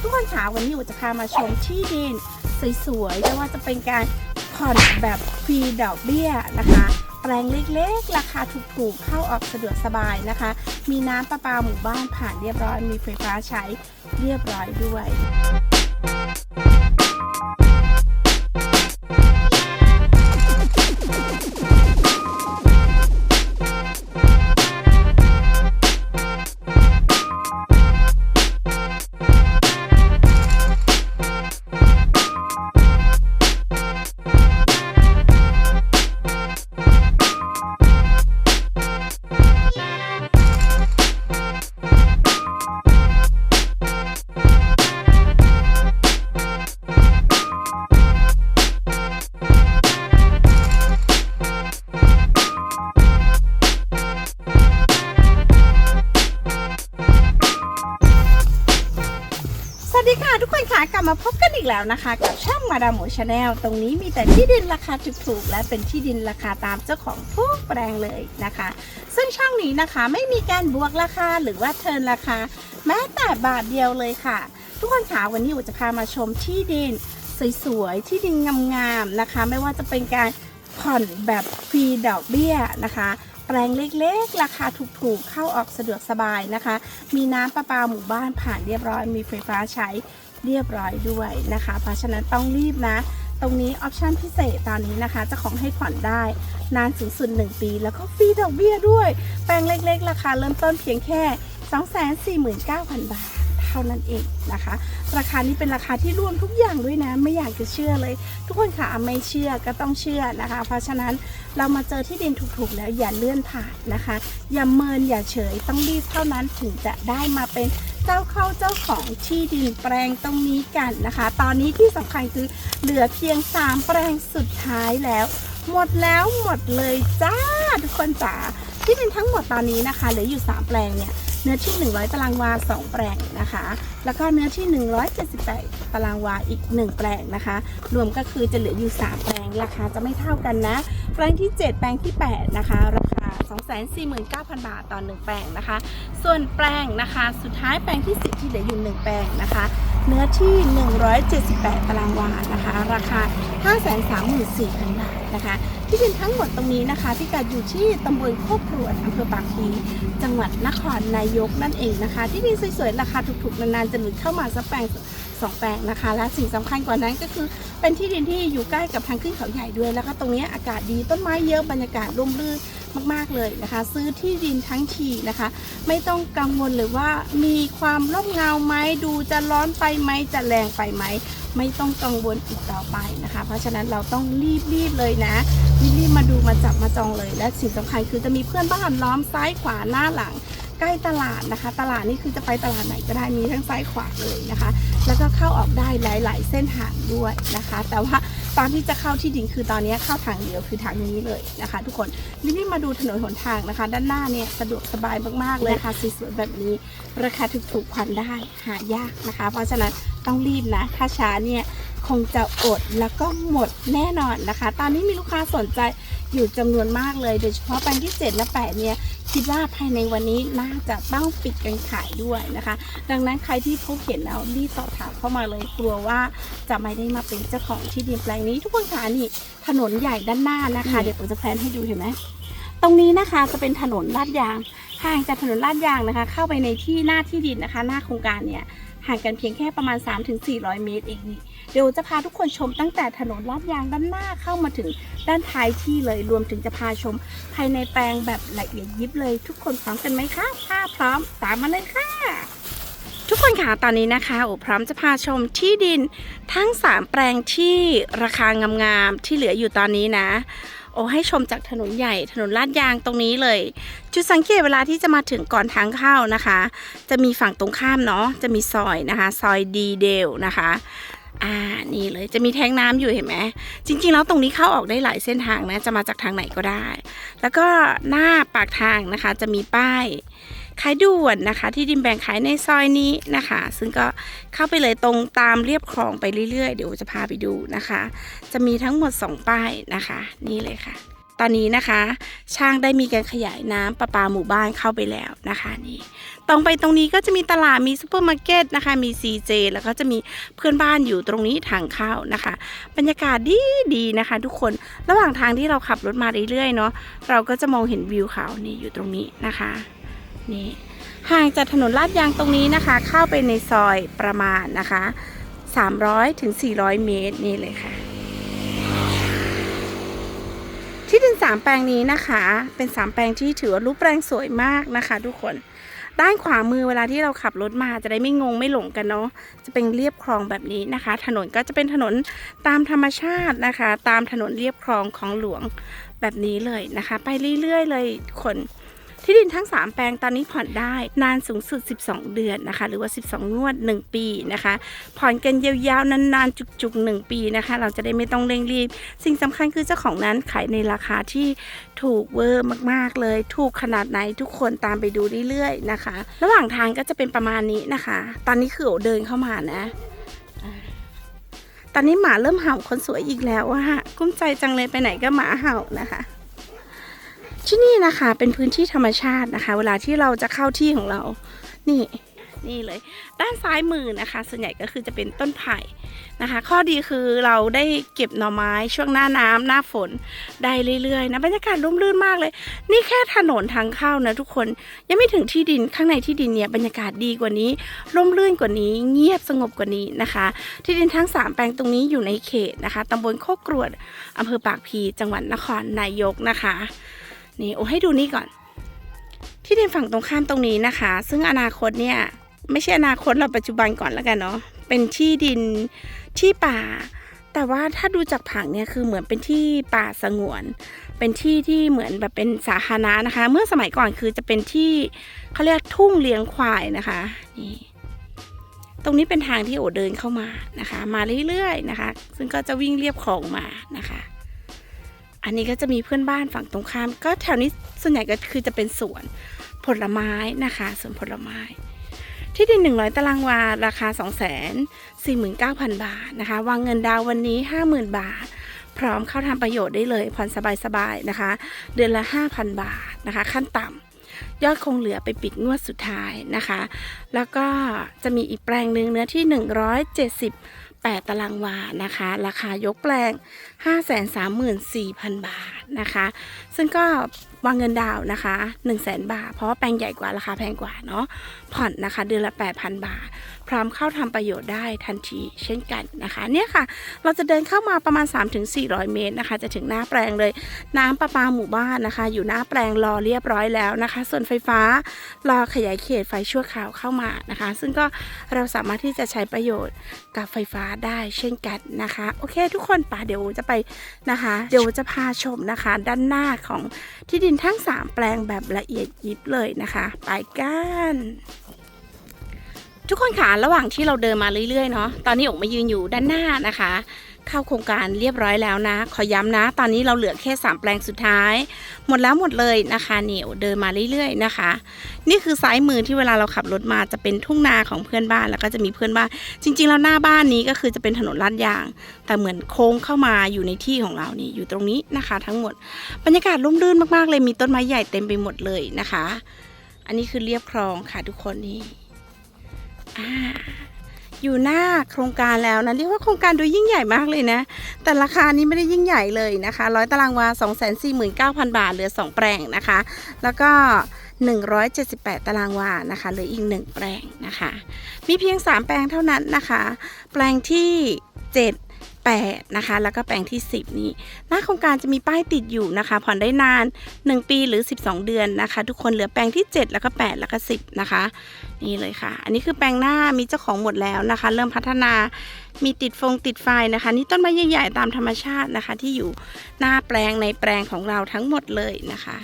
ทุกคนขาวันนี้อูจะพามาชมที่ดินสวยๆไม่ว่าจะเป็นการผ่อนแบบฟรีดอกเบี้ยนะคะ แปลงเล็กๆ ราคาถูกๆ เข้าออกสะดวกสบายนะคะ มีน้ำประปาหมู่บ้านผ่านเรียบร้อย มีไฟฟ้าใช้เรียบร้อยด้วย แล้วนะคะกับช่องมาดามหมูชาแนลตรงนี้มีแต่ที่ดินราคาถูกๆและเป็นที่ดินราคาตามเจ้าของทุกแปลงเลยนะคะ ซึ่งช่องนี้นะคะไม่มีการบวกราคาหรือว่าเทินราคา แม้แต่บาทเดียวเลยค่ะ ทุกคนคะวันนี้อูจะพามาชมที่ดินสวยๆที่ดินงามๆนะคะ ไม่ว่าจะเป็นการผ่อนแบบฟรีดอกเบี้ยนะคะแปลงเล็กๆ ราคาถูกๆ เข้าออกสะดวกสบายนะคะ มีน้ำประปาหมู่บ้านผ่านเรียบร้อย มีไฟฟ้าใช้ เรียบร้อยด้วยนะคะ เพราะฉะนั้นต้องรีบนะ ตรงนี้ออปชันพิเศษตอนนี้นะคะจะของให้ผ่อนได้นานสูงสุด 1 ปี แล้วก็ฟรีดอกเบี้ยด้วย แปลงเล็กๆ ราคาเริ่มต้นเพียงแค่ 249,000 บาทเท่านั้นเองนะคะ ราคานี้เป็นราคาที่รวมทุกอย่างด้วยนะ ไม่อยากจะเชื่อเลย ทุกคนค่ะไม่เชื่อก็ต้องเชื่อนะคะ เพราะฉะนั้นเรามาเจอที่ดินถูกๆ แล้วอย่าเลื่อนผ่านนะคะ อย่าเมินอย่าเฉยต้องรีบเท่านั้นถึงจะได้มาเป็น เจ้าเข้าเจ้าของที่ดินแปลงตรงนี้กันนะคะ ตอนนี้ที่สำคัญคือเหลือเพียง 3 แปลงสุดท้ายแล้ว หมดแล้วหมดเลยจ้าทุกคนจ๋าที่ดินทั้งหมดตอนนี้นะคะเหลืออยู่ 3 แปลงเนี่ยเนื้อที่ 100 ตารางวา 2 แปลงนะคะแล้วก็เนื้อที่ 178 ตารางวาอีก 1 แปลงนะคะ รวมก็คือจะเหลืออยู่ 3 แปลง ราคาจะไม่เท่ากันนะ แปลงที่ 7 แปลงที่ 8 นะคะ ราคา 249,000 บาทต่อ 1 แปลงนะคะ ส่วนแปลงนะคะ สุดท้ายแปลงที่ 10 ที่เหลืออยู่ 1 แปลงนะคะ เนื้อที่ 178 ตารางวานะคะ ราคา 534,000 บาทนะคะ ที่ดินทั้งหมดตรงนี้นะคะพิกัดอยู่ที่ตำบลโคกพรวดอำเภอปากพีจังหวัดนครนายกนั่นเองนะคะ ที่ดินสวยๆ ราคาถูกๆ นานๆจะหลุดเข้ามาสักแปลงสองแปลงนะคะ และสิ่งสำคัญกว่านั้นก็คือ เป็นที่ดินที่อยู่ใกล้กับทางขึ้นเขาใหญ่ด้วยแล้วก็ตรงนี้อากาศดีต้นไม้เยอะบรรยากาศร่มรื่นมากๆเลยนะคะ ซื้อที่ดินทั้งทีนะคะ ไม่ต้องกังวลเลยว่ามีความร่มเงาไหมดูจะร้อนไปไหมจะแรงไปไหมไม่ต้องกังวลอีกต่อไปนะคะ เพราะฉะนั้นเราต้องรีบๆเลยนะรีบๆมาดูมาจับมาจองเลย และสิ่งสำคัญคือจะมีเพื่อนบ้านล้อมซ้ายขวาหน้าหลัง ใกล้ตลาดนะคะ ตลาดนี่คือจะไปตลาดไหนก็ได้มีทั้งซ้ายขวาเลยนะคะ แล้วก็เข้าออกได้หลาย ๆ เส้นทางด้วยนะคะ แต่ว่าตอนที่จะเข้าที่ดินคือตอนนี้เข้าทางเดียวคือทางนี้เลยนะคะ ทุกคนรีบมาดูถนนหนทางนะคะ ด้านหน้าเนี่ยสะดวกสบายมากๆเลยะค่ะสวยๆแบบนี้ ราคาถูกๆผ่อนได้หายากนะคะ เพราะฉะนั้นต้องรีบนะถ้าช้าเนี่ย คงจะอดแล้วก็หมดแน่นอนนะคะ ตอนนี้มีลูกค้าสนใจอยู่จำนวนมากเลย โดยเฉพาะแปลงที่ 7 และ 8 เนี่ย คิดว่าภายในวันนี้น่าจะต้องปิดการขายด้วยนะคะ ดังนั้นใครที่พบเห็นแล้วรีบสอบถามเข้ามาเลยกลัวว่าจะไม่ได้มาเป็นเจ้าของที่ดินแปลงนี้ ทุกคนคะนี่ถนนใหญ่ด้านหน้านะคะ เดี๋ยวผมจะแพลนให้ดูเห็นไหมตรงนี้นะคะจะเป็นถนนลาดยางห่างจากถนนลาดยางนะคะ เข้าไปในที่หน้าที่ดินนะคะ หน้าโครงการเนี่ยห่างกันเพียงแค่ประมาณ 3-400 เมตรเองนี่ เดี๋ยวจะพาทุกคนชมตั้งแต่ถนนลาดยางด้านหน้าเข้ามาถึงด้านท้ายที่เลยรวมถึงจะพาชม ภายในแปลงแบบละเอียดยิบเลยทุกคนพร้อมกันไหมคะถ้าพร้อมตามมาเลยค่ะทุกคนค่ะตอนนี้นะคะโอพร้อมจะพาชมที่ดินทั้ง 3 แปลงที่ราคางามๆที่เหลืออยู่ตอนนี้นะ โอให้ชมจากถนนใหญ่ถนนลาดยางตรงนี้เลย จุดสังเกตเวลาที่จะมาถึงก่อนทางเข้านะคะ จะมีฝั่งตรงข้ามเนาะจะมีซอยนะคะ ซอยดีเดลนะคะ อ่านี่เลยจะมีแทงน้ำอยู่เห็นไหมจริง ๆ แล้วตรงนี้เข้าออกได้หลายเส้นทางนะจะมาจากทางไหนก็ได้ แล้วก็หน้าปากทางนะคะจะมีป้ายขายด่วนนะคะ ที่ดินแบ่งขายในซอยนี้นะคะ ซึ่งก็เข้าไปเลยตรงตามเรียบคลองไปเรื่อยๆ เดี๋ยวจะพาไปดูนะคะ จะมีทั้งหมด 2 ป้ายนะคะ นี่เลยค่ะ ตอนนี้นะคะ ช่างได้มีการขยายน้ำประปาหมู่บ้านเข้าไปแล้วนะคะนี่ตรงไปตรงนี้ก็จะมีตลาดมีซูเปอร์มาร์เก็ตนะคะ มี CJ แล้วก็จะมีเพื่อนบ้านอยู่ตรงนี้ทางเข้านะคะ บรรยากาศดีดีนะคะ ทุกคนระหว่างทางที่เราขับรถมาเรื่อยๆเนาะเราก็จะมองเห็นวิวเขานี่อยู่ตรงนี้นะคะนี่ห่างจากถนนลาดยางตรงนี้นะคะ เข้าไปในซอยประมาณนะคะ 300ถึง400 เมตรนี่เลยค่ะ ที่ดินสามแปลงนี้นะคะ เป็นสามแปลงที่ถือว่ารูปแปลงสวยมากนะคะ ทุกคน ด้านขวามือเวลาที่เราขับรถมาจะได้ไม่งงไม่หลงกันเนาะ จะเป็นเรียบคลองแบบนี้นะคะ ถนนก็จะเป็นถนนตามธรรมชาตินะคะ ตามถนนเรียบคลองของหลวงแบบนี้เลยนะคะ ไปเรื่อยๆเลยคน ที่ดินทั้ง 3 แปลงตอนนี้ผ่อนได้นานสูงสุด 12 เดือนนะคะ หรือว่า 12 งวด 1 ปีนะคะ ผ่อนกันยาวๆ นานๆ จุกๆ 1 ปีนะคะ เราจะได้ไม่ต้องเร่งรีบ สิ่งสำคัญคือเจ้าของนั้นขายในราคาที่ถูกเวอร์มากๆ เลย ถูกขนาดไหนทุกคนตามไปดูเรื่อยๆนะคะ ระหว่างทางก็จะเป็นประมาณนี้นะคะ ตอนนี้คือโอเดินเข้ามานะตอนนี้หมาเริ่มเห่าคนสวยอีกแล้วว่ากุ้มใจจังเลยไปไหนก็หมาเห่านะคะ ที่นี่นะคะเป็นพื้นที่ธรรมชาตินะคะ เวลาที่เราจะเข้าที่ของเรา นี่นี่เลย ด้านซ้ายมือนะคะ ส่วนใหญ่ก็คือจะเป็นต้นไผ่นะคะ ข้อดีคือเราได้เก็บหน่อไม้ช่วงหน้าน้ำหน้าฝนได้เรื่อยๆนะบรรยากาศร่มรื่นมากเลย นี่แค่ถนนทางเข้านะทุกคนยังไม่ถึงที่ดินข้างในที่ดินเนี่ยบรรยากาศดีกว่านี้ร่มรื่นกว่านี้ เงียบสงบกว่านี้นะคะ ที่ดินทั้งสามแปลงตรงนี้อยู่ในเขตนะคะตำบลโคกกรวดอำเภอปากพีจังหวัดนครนายกนะคะ นี่โอ้ให้ดูนี่ก่อน ที่ดินฝั่งตรงข้ามตรงนี้นะคะ ซึ่งอนาคตเนี่ยไม่ใช่อนาคตเราปัจจุบันก่อนแล้วกันเนาะเป็นที่ดินที่ป่า แต่ว่าถ้าดูจากผังเนี่ยคือเหมือนเป็นที่ป่าสงวน เป็นที่ที่เหมือนแบบเป็นสาธารณะนะคะ เมื่อสมัยก่อนคือจะเป็นที่เขาเรียกทุ่งเลี้ยงควายนะคะนี่ตรงนี้เป็นทางที่โอเดินเข้ามานะคะ มาเรื่อยๆนะคะ ซึ่งก็จะวิ่งเรียบคลองมานะคะ อันนี้ก็จะมีเพื่อนบ้านฝั่งตรงข้าม ก็แถวนี้ส่วนใหญ่ก็คือจะเป็นสวนผลไม้นะคะสวนผลไม้ ที่ดิน 100 ตารางวา ราคา 249,000 บาทนะคะ วางเงินดาวน์วันนี้ 50,000 บาท พร้อมเข้าทำประโยชน์ได้เลยผ่อนสบายๆนะคะ เดือนละ 5,000 บาทนะคะ ขั้นต่ำยอดคงเหลือไปปิดงวดสุดท้ายนะคะ แล้วก็จะมีอีกแปลงหนึ่งเนื้อที่ 170 8 ตารางวานะคะ ราคายกแปลง 534,000 บาท นะคะ ซึ่งก็วางเงินดาวนะคะ 1 0 0 0 0แบาท เพราะว่าแปลงใหญ่กว่าราคาแพงกว่าเนาะผ่อนนะคะ เดือนละ 8,000 บาท พร้อมเข้าทำประโยชน์ได้ทันทีเช่นกันนะคะ เนี่ยค่ะ เราจะเดินเข้ามาประมาณ 3-400 เมตรนะคะ จะถึงหน้าแปลงเลย น้ำประปาหมู่บ้านนะคะ อยู่หน้าแปลงรอเรียบร้อยแล้วนะคะ ส่วนไฟฟ้ารอขยายเขตไฟชั่วคราวเข้ามานะคะ ซึ่งก็เราสามารถที่จะใช้ประโยชน์กับไฟฟ้าได้เช่นกันนะคะ โอเค ทุกคนป่ะเดี๋ยวจะไปนะคะ เดี๋ยวจะพาชมนะคะด้านหน้าของที่ดินทั้ง 3 แปลงแบบละเอียดยิบเลยนะคะ ไปกันทุกคนค่ะระหว่างที่เราเดินมาเรื่อยๆเนาะตอนนี้ออกมายืนอยู่ด้านหน้านะคะ เข้าโครงการเรียบร้อยแล้วนะ ขอย้ำนะ ตอนนี้เราเหลือแค่ 3 แปลงสุดท้าย หมดแล้วหมดเลยนะคะเนี่ยวเดินมาเรื่อยๆนะคะ นี่คือซ้ายมือที่เวลาเราขับรถมาจะเป็นทุ่งนาของเพื่อนบ้านแล้วก็จะมีเพื่อนบ้านจริงๆแล้วหน้าบ้านนี้ก็คือจะเป็นถนนลาดยาง แต่เหมือนโค้งเข้ามาอยู่ในที่ของเรานี่อยู่ตรงนี้นะคะ ทั้งหมดบรรยากาศร่มรื่นมากๆเลยมีต้นไม้ใหญ่เต็มไปหมดเลยนะคะ อันนี้คือเรียบคลองค่ะทุกคนนี่อ่า อยู่หน้าโครงการแล้วนะเรียกว่าโครงการดูยิ่งใหญ่มากเลยนะ แต่ราคานี้ไม่ได้ยิ่งใหญ่เลยนะคะร้อยตารางวา 249,000 บาทเหลือ 2 แปลงนะคะ แล้วก็ 178 ตารางวานะคะเหลืออีก 1 แปลงนะคะ มีเพียง 3 แปลงเท่านั้นนะคะ แปลงที่ 7 8 นะคะ แล้วก็แปลงที่ 10 นี่หน้าโครงการจะมีป้ายติดอยู่นะคะ ผ่อนได้นาน 1 ปีหรือ 12 เดือนนะคะ ทุกคนเหลือแปลงที่ 7 แล้วก็ 8 แล้วก็ 10 นะคะ นี่เลยค่ะ อันนี้คือแปลงหน้ามีเจ้าของหมดแล้วนะคะ เริ่มพัฒนามีติดฟงติดไฟนะคะ นี่ต้นไม้ใหญ่ๆตามธรรมชาตินะคะ ที่อยู่หน้าแปลงในแปลงของเราทั้งหมดเลยนะคะ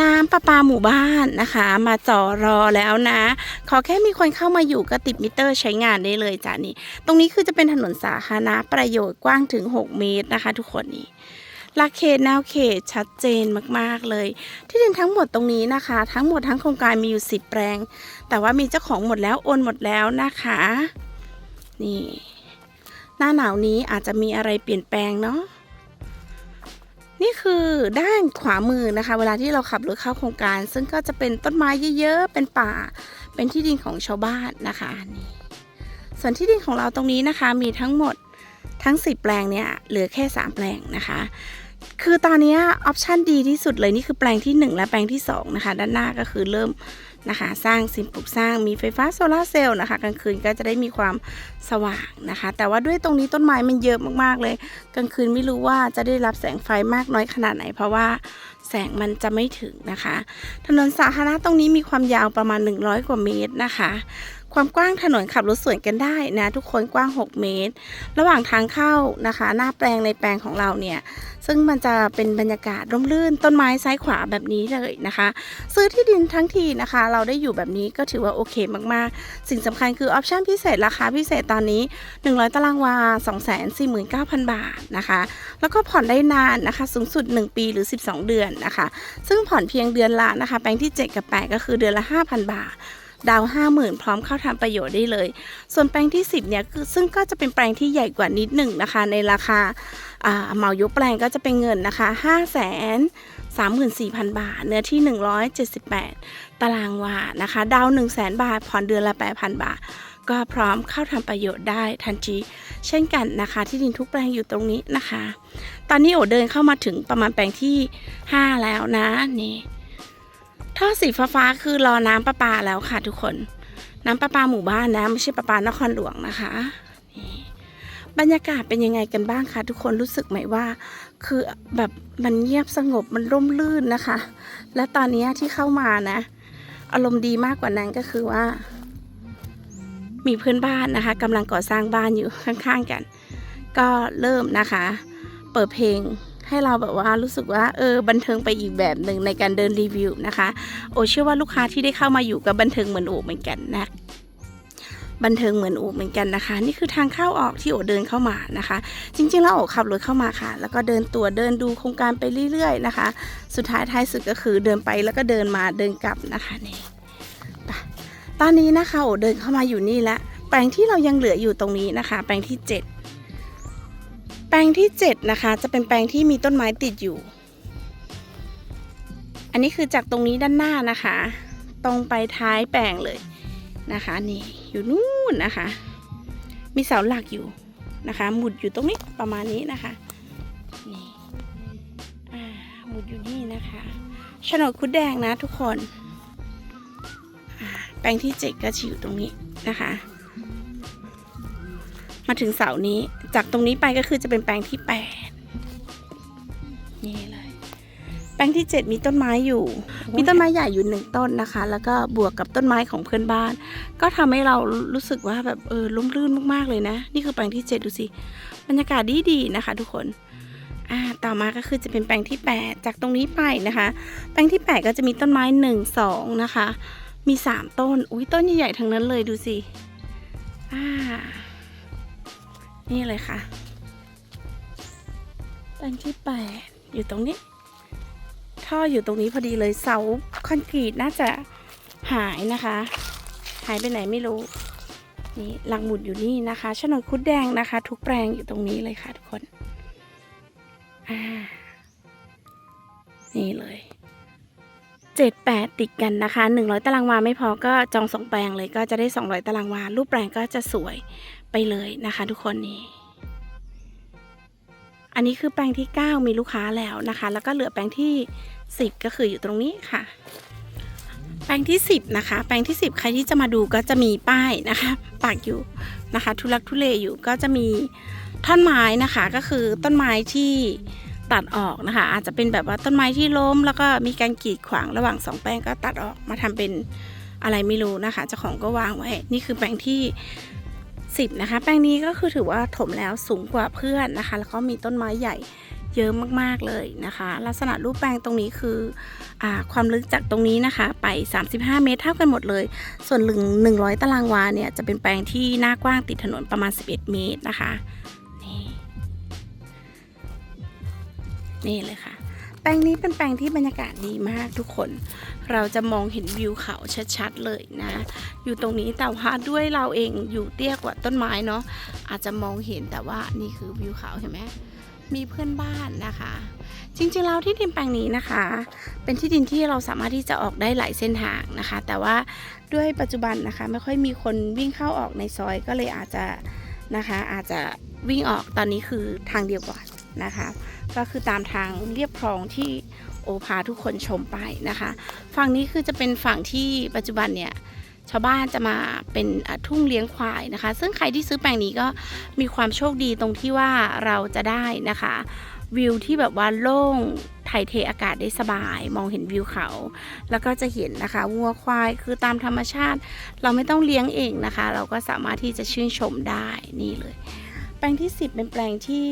น้ำประปาหมู่บ้านนะคะ มาจ่อรอแล้วนะ ขอแค่มีคนเข้ามาอยู่ก็ติดมิเตอร์ใช้งานได้เลยจ้ะนี่ ตรงนี้คือจะเป็นถนนสาธารณะประโยชน์กว้างถึง 6 เมตรนะคะ ทุกคนนี่หลักเขตแนวเขตชัดเจนมากๆเลย ที่ดินทั้งหมดตรงนี้นะคะ ทั้งหมดทั้งโครงการมีอยู่10แปลง แต่ว่ามีเจ้าของหมดแล้วโอนหมดแล้วนะคะ นี่ หน้าหนาวนี้อาจจะมีอะไรเปลี่ยนแปลงเนาะ นี่คือด้านขวามือนะคะ เวลาที่เราขับรถเข้าโครงการ ซึ่งก็จะเป็นต้นไม้เยอะๆ เป็นป่า เป็นที่ดินของชาวบ้านนะคะนี่ส่วนที่ดินของเราตรงนี้นะคะ มีทั้งหมดทั้ง 10 แปลงเนี่ยเหลือแค่ 3 แปลงนะคะ คือตอนนี้ออปชันดีที่สุดเลยนี่คือแปลงที่ 1 และแปลงที่2นะคะ ด้านหน้าก็คือเริ่ม นะคะ สร้างสิ่งปลูกสร้างมีไฟฟ้าโซลาร์เซลล์นะคะกลางคืนก็จะได้มีความสว่างนะคะ แต่ว่าด้วยตรงนี้ต้นไม้มันเยอะมากๆเลย กลางคืนไม่รู้ว่าจะได้รับแสงไฟมากน้อยขนาดไหน เพราะว่าแสงมันจะไม่ถึงนะคะ ถนนสาธารณะตรงนี้มีความยาวประมาณ 100 กว่าเมตรนะคะ ความกว้างถนนขับรถสวนกันได้นะ ทุกคนกว้าง 6 เมตร ระหว่างทางเข้านะคะ หน้าแปลงในแปลงของเราเนี่ย ซึ่งมันจะเป็นบรรยากาศร่มรื่นต้นไม้ซ้ายขวาแบบนี้เลยนะคะ ซื้อที่ดินทั้งทีนะคะ เราได้อยู่แบบนี้ก็ถือว่าโอเคมากๆ สิ่งสำคัญคือออปชั่นพิเศษ ราคาพิเศษตอนนี้ 100 ตารางวา 249,000 บาทนะคะ แล้วก็ผ่อนได้นานนะคะ สูงสุด 1 ปีหรือ 12 เดือนนะคะ ซึ่งผ่อนเพียงเดือนละนะคะ แปลงที่ 7 กับ 8 ก็คือเดือนละ 5,000 บาท ดาวห้าหมื่นพร้อมเข้าทำประโยชน์ได้เลย ส่วนแปลงที่ 10 เนี่ยคือซึ่งก็จะเป็นแปลงที่ใหญ่กว่านิดหนึ่งนะคะ ในราคาอ่าเหมายกแปลงก็จะเป็นเงินนะคะ 5 0 0 0 0 34,000 บาท เนื้อที่ 178 ตารางวานะคะ ดาว 1 0 0 0 0 0 บาท ผ่อนเดือนละ 8,000 บาท ก็พร้อมเข้าทำประโยชน์ได้ทันที เช่นกันนะคะ ที่ดินทุกแปลงอยู่ตรงนี้นะคะ ตอนนี้โอเดินเข้ามาถึงประมาณแปลงที่ 5 แล้วนะนี่ ท่อสีฟ้าคือรอน้ำประปาแล้วค่ะทุกคน น้ำประปาหมู่บ้านนะไม่ใช่ประปานครหลวงนะคะนี่บรรยากาศเป็นยังไงกันบ้างคะทุกคนรู้สึกไหมว่า คือแบบมันเงียบสงบมันร่มรื่นนะคะ และตอนนี้ที่เข้ามานะ อารมณ์ดีมากกว่านั้นก็คือว่า มีเพื่อนบ้านนะคะกำลังก่อสร้างบ้านอยู่ข้างๆกัน ก็เริ่มนะคะ เปิดเพลง ให้เราแบบว่ารู้สึกว่าเออบันเทิงไปอีกแบบหนึ่งในการเดินรีวิวนะคะ โอเชื่อว่าลูกค้าที่ได้เข้ามาอยู่กับบันเทิงเหมือนโอเหมือนกันนะบันเทิงเหมือนโอเหมือนกันนะคะ นี่คือทางเข้าออกที่โอเดินเข้ามานะคะ จริงๆแล้วโอขับรถเข้ามาค่ะ แล้วก็เดินตัวเดินดูโครงการไปเรื่อยๆนะคะ สุดท้ายท้ายสุดก็คือเดินไปแล้วก็เดินมาเดินกลับนะคะนี่ตอนนี้นะคะโอเดินเข้ามาอยู่นี่แล้วแปลงที่เรายังเหลืออยู่ตรงนี้นะคะ แปลงที่ 7 แปลงที่ 7 นะคะ จะเป็นแปลงที่มีต้นไม้ติดอยู่ อันนี้คือจากตรงนี้ด้านหน้านะคะ ตรงไปท้ายแปลงเลยนะคะนี่อยู่นู่นนะคะ มีเสาหลักอยู่นะคะหมุดอยู่ตรงนี้ประมาณนี้นะคะนี่หมุดอยู่นี่นะคะโฉนดคุดแดงนะทุกคนแปลงที่เจ็ดก็จะอยู่ตรงนี้นะคะ มาถึงเสานี้ จากตรงนี้ไปก็คือจะเป็นแปลงที่แปดนี่เลย แปลงที่ 7 มีต้นไม้อยู่ มีต้นไม้ใหญ่อยู่หนึ่งต้นนะคะ แล้วก็บวกกับต้นไม้ของเพื่อนบ้าน ก็ทำให้เรารู้สึกว่าแบบเออร่มรื่นมากๆเลยนะ นี่คือแปลงที่ 7 ดูสิ บรรยากาศดีดีๆนะคะ ทุกคนอ่าต่อมาก็คือจะเป็นแปลงที่ 8 จากตรงนี้ไปนะคะ แปลงที่ 8 ก็จะมีต้นไม้ 1 2 นะคะ มี 3 ต้น อุ้ยต้นใหญ่ๆทั้งนั้นเลยดูสิอ่า นี่เลยค่ะแปลงที่8อยู่ตรงนี้ ท่ออยู่ตรงนี้พอดีเลยเสาคอนกรีตน่าจะหายนะคะ หายไปไหนไม่รู้ นี่หลังหมุดอยู่นี่นะคะโฉนดคุดแดงนะคะ ทุกแปลงอยู่ตรงนี้เลยค่ะทุกคนอ่านี่เลยเจ็ดแปดติดกันนะคะหนึ่งร้อยตารางวาไม่พอก็จองสองแปลงเลยก็จะได้สองร้อยตารางวารูปแปลงก็จะสวย ไปเลยนะคะทุกคนนี่อันนี้คือแปลงที่ 9 มีลูกค้าแล้วนะคะ แล้วก็เหลือแปลงที่ 10 ก็คืออยู่ตรงนี้ค่ะ แปลงที่ 10 นะคะ แปลงที่ 10 ใครที่จะมาดูก็จะมีป้ายนะคะปักอยู่นะคะ ทุลักทุเลอยู่ก็จะมีท่อนไม้นะคะก็คือต้นไม้ที่ตัดออกนะคะ อาจจะเป็นแบบว่าต้นไม้ที่ล้ม แล้วก็มีการกีดขวางระหว่างสองแปลงก็ตัดออกมาทำเป็นอะไรไม่รู้นะคะเจ้าของก็วางไว้ นี่คือแปลงที่ สิบนะคะ แปลงนี้ก็คือถือว่าถมแล้วสูงกว่าเพื่อนนะคะ แล้วก็มีต้นไม้ใหญ่เยอะมากๆเลยนะคะ ลักษณะรูปแปลงตรงนี้คืออความลึกจากตรงนี้นะคะ ไป 35 เมตรเท่ากันหมดเลย ส่วนหนึ่ง100 ตารางวาเนี่ยจะเป็นแปลงที่หน้ากว้างติดถนนประมาณ 11 เมตรนะคะ นี่นี่เลยค่ะ แปลงนี้เป็นแปลงที่บรรยากาศดีมากทุกคน เราจะมองเห็นวิวเขาชัดๆเลยนะ อยู่ตรงนี้แต่ว่าด้วยเราเองอยู่เตี้ยกว่าต้นไม้เนาะอาจจะมองเห็นแต่ว่านี่คือวิวเขาเห็นไหมมีเพื่อนบ้านนะคะ จริงๆแล้วที่ดินแปลงนี้นะคะ เป็นที่ดินที่เราสามารถที่จะออกได้หลายเส้นทางนะคะ แต่ว่าด้วยปัจจุบันนะคะ ไม่ค่อยมีคนวิ่งเข้าออกในซอยก็เลยอาจจะนะคะอาจจะวิ่งออกตอนนี้คือทางเดียวก่อนนะคะ ก็คือตามทางเรียบคลองที่ โอพาทุกคนชมไปนะคะ ฝั่งนี้คือจะเป็นฝั่งที่ปัจจุบันเนี่ยชาวบ้านจะมาเป็นทุ่งเลี้ยงควายนะคะ ซึ่งใครที่ซื้อแปลงนี้ก็มีความโชคดีตรงที่ว่าเราจะได้นะคะ วิวที่แบบว่าโล่งถ่ายเทอากาศได้สบาย มองเห็นวิวเขา แล้วก็จะเห็นนะคะวัวควายคือตามธรรมชาติ เราไม่ต้องเลี้ยงเองนะคะ เราก็สามารถที่จะชื่นชมได้นี่เลย แปลงที่ 10 เป็นแปลงที่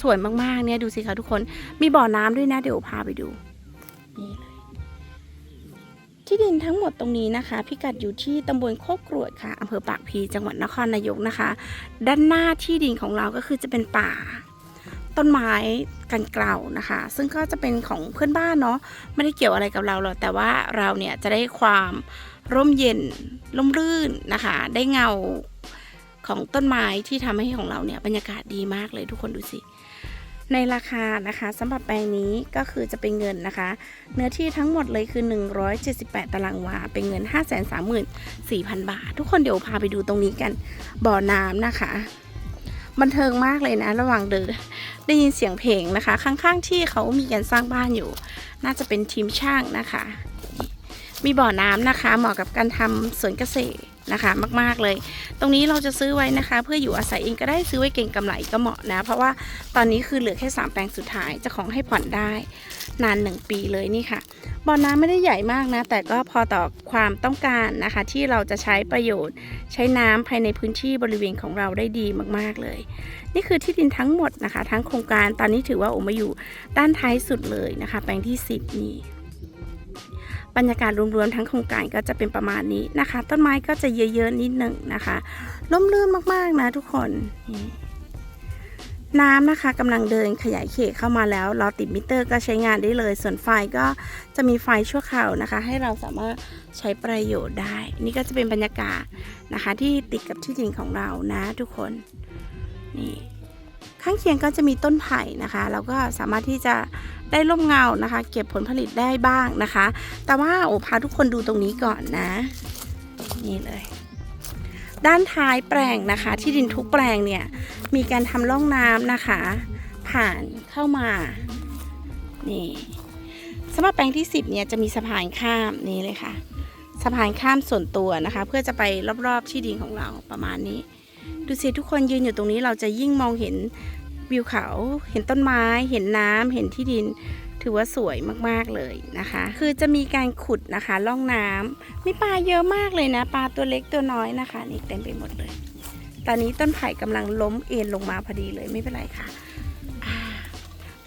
สวยมากๆเนี่ยดูสิคะทุกคนมีบ่อน้ำด้วยนะเดี๋ยวพาไปดูนี่เลยที่ดินทั้งหมดตรงนี้นะคะ พิกัดอยู่ที่ตำบลโคกกรวดค่ะอำเภอปากพีจังหวัดนครนายกนะคะ ด้านหน้าที่ดินของเราก็คือจะเป็นป่า ต้นไม้กันเกลานะคะ ซึ่งก็จะเป็นของเพื่อนบ้านเนาะไม่ได้เกี่ยวอะไรกับเราหรอกแต่ว่าเราเนี่ยจะได้ความร่มเย็นร่มรื่นนะคะ ได้เงา ของต้นไม้ที่ทำให้ของเราเนี่ยบรรยากาศดีมากเลยทุกคนดูสิ ในราคานะคะสำหรับแปลงนี้ก็คือจะเป็นเงินนะคะ เนื้อที่ทั้งหมดเลยคือ 178 ตารางวา เป็นเงิน 534,000 บาท ทุกคนเดี๋ยวพาไปดูตรงนี้กัน บ่อน้ำนะคะ บันเทิงมากเลยนะ ระหว่างเดินได้ยินเสียงเพลงนะคะ ข้างๆที่เขามีการสร้างบ้านอยู่ น่าจะเป็นทีมช่างนะคะ มีบ่อน้ำนะคะ เหมาะกับการทำสวนเกษตร นะคะ มาก ๆ เลย ตรงนี้เราจะซื้อไว้นะคะ เพื่ออยู่อาศัยเองก็ได้ซื้อไว้เก่งกำไรก็เหมาะนะ เพราะว่าตอนนี้คือเหลือแค่สามแปลงสุดท้ายจะของให้ผ่อนได้ นานหนึ่งปีเลยนี่ค่ะบ่อน้ำไม่ได้ใหญ่มากนะ แต่ก็พอต่อความต้องการนะคะ ที่เราจะใช้ประโยชน์ ใช้น้ำภายในพื้นที่บริเวณของเราได้ดีมาก ๆ เลย นี่คือที่ดินทั้งหมดนะคะ ทั้งโครงการตอนนี้ถือว่าโอมาอยู่ด้านท้ายสุดเลยนะคะ แปลงที่ 10 นี่ บรรยากาศรวมๆทั้งโครงการก็จะเป็นประมาณนี้นะคะ ต้นไม้ก็จะเยอะๆนิดหนึ่งนะคะร่มรื่นมากๆนะทุกคนนี่น้ำนะคะกำลังเดินขยายเขตเข้ามาแล้วรอติดมิเตอร์ก็ใช้งานได้เลย ส่วนไฟก็จะมีไฟชั่วคราวนะคะ ให้เราสามารถใช้ประโยชน์ได้ นี่ก็จะเป็นบรรยากาศนะคะ ที่ติดกับที่ดินของเรานะทุกคนนี่ ข้างเคียงก็จะมีต้นไผ่นะคะ เราก็สามารถที่จะได้ร่มเงานะคะ เก็บผลผลิตได้บ้างนะคะ แต่ว่าโอพาทุกคนดูตรงนี้ก่อนนะ นี่เลย ด้านท้ายแปลงนะคะ ที่ดินทุกแปลงเนี่ย มีการทำร่องน้ำนะคะ ผ่านเข้ามา นี่สำหรับแปลงที่ 10เนี่ยจะมีสะพานข้ามนี่เลยค่ะ สะพานข้ามส่วนตัวนะคะ เพื่อจะไปรอบๆที่ดินของเราประมาณนี้ ดูสิทุกคนยืนอยู่ตรงนี้เราจะยิ่งมองเห็นวิวเขา เห็นต้นไม้ เห็นน้ำเห็นที่ดิน ถือว่าสวยมากๆเลยนะคะ คือจะมีการขุดนะคะล่องน้ำมีปลาเยอะมากเลยนะ ปลาตัวเล็กตัวน้อยนะคะนี่เต็มไปหมดเลย ตอนนี้ต้นไผ่กำลังล้มเอ็นลงมาพอดีเลยไม่เป็นไรค่ะอ่า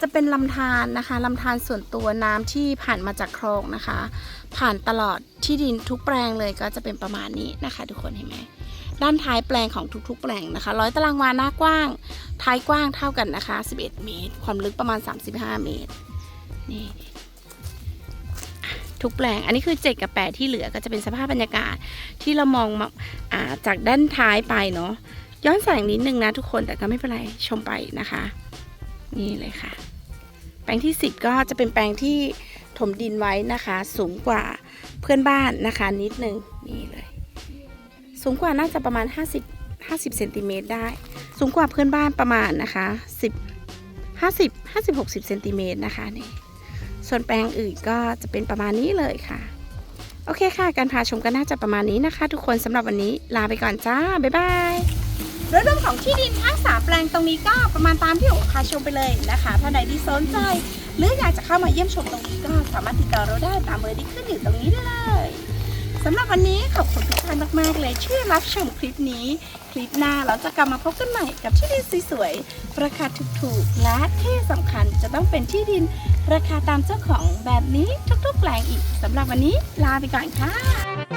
จะเป็นลำธารนะคะลำธารส่วนตัวน้ำที่ผ่านมาจากคลองนะคะ ผ่านตลอดที่ดินทุกแปลงเลยก็จะเป็นประมาณนี้นะคะ ทุกคนเห็นไหม ด้านท้ายแปลงของทุกๆ แปลงนะคะร้อยตารางวาหน้ากว้าง ท้ายกว้างเท่ากันนะคะ 11 เมตร ความลึกประมาณ 35 เมตรนี่ทุกแปลง อันนี้คือ 7 กับ 8 ที่เหลือก็จะเป็นสภาพบรรยากาศที่เรามองมาาจากด้านท้ายไปเนาะย้อนแสงนิดนึงนะทุกคนแต่ก็ไม่เป็นไรชมไปนะคะ นี่เลยค่ะ แปลงที่ 10 ก็จะเป็นแปลงที่ถมดินไว้นะคะ สูงกว่าเพื่อนบ้านนะคะนิดนึงนี่เลย สูงกว่าน่าจะประมาณ 50 50เซนติเมตรได้ สูงกว่าเพื่อนบ้านประมาณนะคะ 10 50 50 60เซนติเมตรนะคะนี่ส่วนแปลงอื่นก็จะเป็นประมาณนี้เลยค่ะ โอเคค่ะ การพาชมก็น่าจะประมาณนี้นะคะ ทุกคนสำหรับวันนี้ลาไปก่อนจ้า บ๊ายบายโดยรวมของที่ดินทั้งสามแปลงตรงนี้ก็ประมาณตามที่โอพาชมไปเลยนะคะท่านใดที่สนใจ หรืออยากจะเข้ามาเยี่ยมชมตรงนี้ก็สามารถติดต่อเราได้ตามเบอร์ที่ขึ้นอยู่ตรงนี้ได้เลย สำหรับวันนี้ขอบคุณทุกท่านมากๆเลยที่รับชมคลิปนี้ คลิปหน้าเราจะกลับมาพบกันใหม่กับที่ดินสวยๆราคาถูกๆ และที่สำคัญจะต้องเป็นที่ดิน ราคาตามเจ้าของแบบนี้ทุกๆแปลงอีกสำหรับวันนี้ลาไปก่อนค่ะ